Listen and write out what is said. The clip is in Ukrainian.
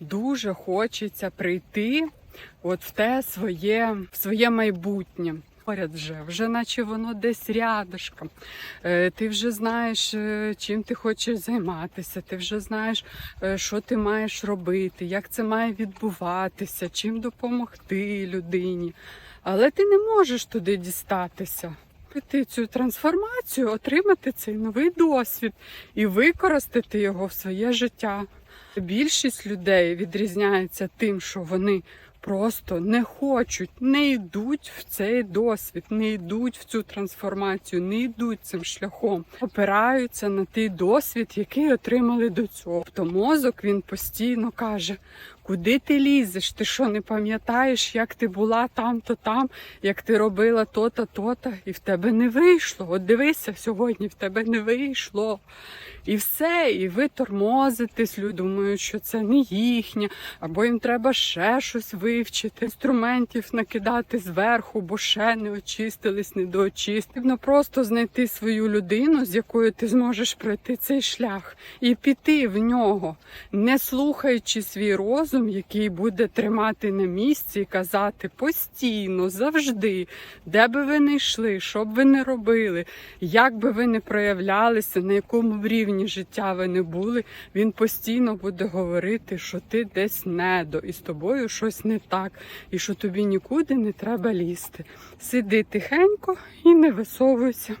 дуже хочеться прийти от в те своє, в своє майбутнє. Поряд вже, вже наче воно десь рядышком. Е, Ти вже знаєш, е, чим ти хочеш займатися, ти вже знаєш, е, що ти маєш робити, як це має відбуватися, чим допомогти людині. Але ти не можеш туди дістатися. Піти цю трансформацію, отримати цей новий досвід і використати його в своє життя. Більшість людей відрізняється тим, що вони просто не хочуть, не йдуть в цей досвід, не йдуть в цю трансформацію, не йдуть цим шляхом, опираються на той досвід, який отримали до цього. Тобто мозок він постійно каже. Куди ти лізеш? Ти що не пам'ятаєш, як ти була там-то там, як ти робила то-то, то-то, і в тебе не вийшло. От дивися, сьогодні в тебе не вийшло. І все, і ви тормозитесь, люди думають, що це не їхнє, або їм треба ще щось вивчити, інструментів накидати зверху, бо ще не очистились, не доочистили. Просто знайти свою людину, з якою ти зможеш пройти цей шлях, і піти в нього, не слухаючи свій розум, який буде тримати на місці і казати постійно, завжди, де би ви не йшли, що б ви не робили, як би ви не проявлялися, на якому рівні життя ви не були, він постійно буде говорити, що ти десь недо, і з тобою щось не так, і що тобі нікуди не треба лізти. Сиди тихенько і не висовуйся.